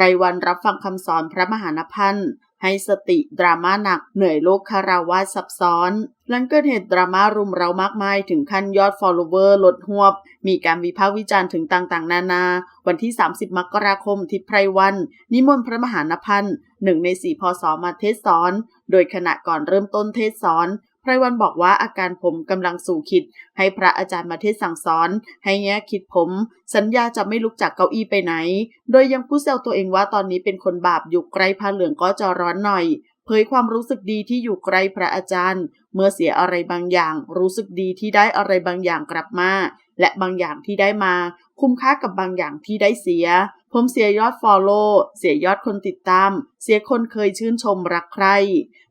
รวันรับฟังคำสอนพระมหานพันธ์ให้สติดราม่าหนักเหนื่อยโลกคาราวาซับซ้อน หลังเกิดเหตุดราม่ารุมเรามากมายถึงขั้นยอดฟอลโลเวอร์ลดหวบ มีการวิพากษ์วิจารณ์ถึงต่างๆ นานา วันที่ 30 มกราคมทิพไพรวัน นิมนต์พระมหานพันธ์หนึ่งในสี่พศมาเทศสอน โดยขณะก่อนเริ่มต้นเทศสอน ไพรวันบอกว่าอาการผมกำลังสู่ขิด ให้พระอาจารย์มาเทศสั่งสอน ให้แง่คิดผม สัญญาจะไม่ลุกจากเก้าอี้ไปไหน โดยยังพูดแซวตัวเองว่าตอนนี้เป็นคนบาปอยู่ใกล้ผ้าเหลืองก็จะร้อนหน่อย เผยความรู้สึกดีที่อยู่ใกล้พระอาจารย์ เมื่อเสียอะไรบางอย่าง รู้สึกดีที่ได้อะไรบางอย่างกลับมาและบางอย่างที่ได้มา คุ้มค่ากับบางอย่างที่ได้เสีย ผมเสียยอดฟอลโล่เสียยอดคนติดตาม เสียคนเคยชื่นชมรักใคร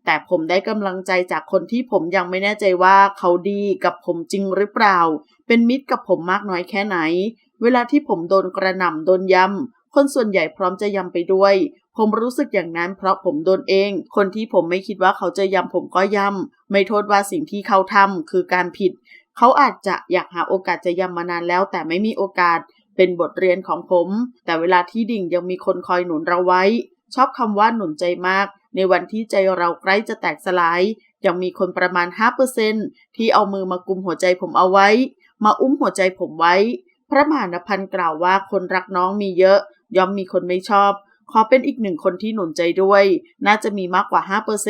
แต่ผมได้กำลังใจจากคนที่ผมยังไม่แน่ใจว่าเขาดีกับผมจริงหรือเปล่า เป็นมิตรกับผมมากน้อยแค่ไหน เวลาที่ผมโดนกระหน่ำโดนยำคนส่วนใหญ่พร้อมจะยำไปด้วยผมรู้สึกอย่างนั้นเพราะผมโดนเอง คนที่ผมไม่คิดว่าเขาจะยำผมก็ยำ ไม่โทษว่าสิ่งที่เขาทำคือการผิด เขาอาจจะอยากหาโอกาสจะยำมานานแล้ว แต่ไม่มีโอกาสเป็นบทเรียนของผม แต่เวลาที่ดิ่งยังมีคนคอยหนุนเราไว้ ชอบคำว่าหนุนใจมาก ในวันที่ใจเราใกล้จะแตกสลาย ยังมีคนประมาณ 5%ที่เอามือมากุมหัวใจผมเอาไว้ มาอุ้มหัวใจผมไว้ พระมหานพันธ์กล่าวว่าคนรักน้องมีเยอะ ย่อมมีคนไม่ชอบ ขอเป็นอีกหนึ่งคนที่หนุนใจด้วย น่าจะมีมากกว่า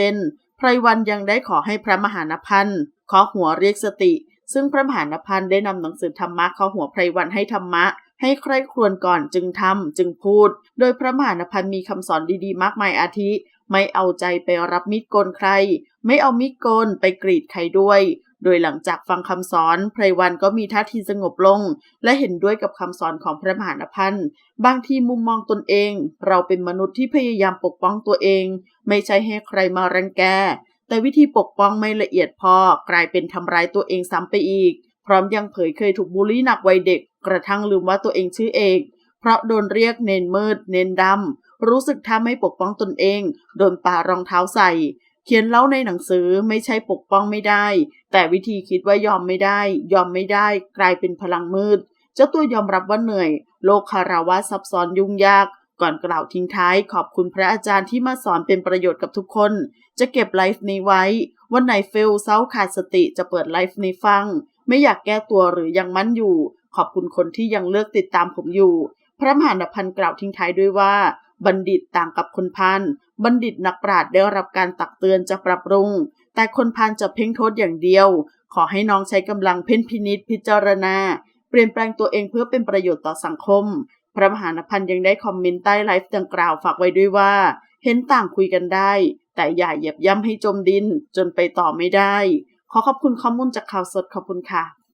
5%ไพรวันยังได้ขอให้พระมหานพันธ์ขอหัวเรียกสติ ซึ่งพระมหานพันธ์ได้นำหนังสือธรรมะข้อหัวไพรวันให้ธรรมะ ให้ใครครวญก่อนจึงทำจึงพูด โดยพระมหานพันธ์มีคำสอนดีๆ มากมายอาทิ ไม่เอาใจไปรับมิดโกนใคร ไม่เอามิดโกนไปกรีดใครด้วย โดยหลังจากฟังคำสอนไพรวันก็มีท่าทีสงบลง และเห็นด้วยกับคำสอนของพระมหานพันธ์บางทีมุมมองตนเอง เราเป็นมนุษย์ที่พยายามปกป้องตัวเอง ไม่ใช่ให้ใครมารังแก แต่วิธีปกป้องไม่ละเอียดพอกลายเป็นทำร้ายตัวเองซ้ำไปอีก พร้อมยังเผยเคยถูกบูลลี่หนักวัยเด็ก กระทั่งลืมว่าตัวเองชื่อเอกเพราะโดนเรียกเนนมืด เนนดำรู้สึกถ้าไม่ปกป้องตนเอง โดนปารองเท้าใส่ เขียนเล่าในหนังสือไม่ใช่ปกป้องไม่ได้ แต่วิธีคิดว่ายอมไม่ได้ ยอมไม่ได้ กลายเป็นพลังมืด เจ้าตัวยอมรับว่าเหนื่อย โลกคาราวะซับซ้อนยุ่งยาก ก่อนกล่าวทิ้งท้ายขอบคุณพระอาจารย์ที่มาสอนเป็นประโยชน์กับทุกคน จะเก็บไลฟ์นี้ไว้ วันไหนเฟลเซาขาดสติจะเปิดไลฟ์นี้ฟัง ไม่อยากแก้ตัวหรือยังมั่นอยู่ ขอบคุณคนที่ยังเลือกติดตามผมอยู่ พระมหานพันธ์กล่าวทิ้งท้ายด้วยว่า บัณฑิตต่างกับคนพาลบัณฑิตนักปราชญ์ได้รับการตักเตือนจะปรับปรุง แต่คนพาลจะเพ่งโทษอย่างเดียว ขอให้น้องใช้กำลังเพ่นพินิษพิจารณา เปลี่ยนแปลงตัวเองเพื่อเป็นประโยชน์ต่อสังคม พระมหานพันธ์ยังได้คอมเมนต์ใต้ไลฟ์ดังกล่าวฝากไว้ด้วยว่า เห็นต่างคุยกันได้ แต่อย่าเหยียบย่ำให้จมดินจนไปต่อไม่ได้ ขอขอบคุณข้อมูลจากข่าวสดขอบคุณค่ะ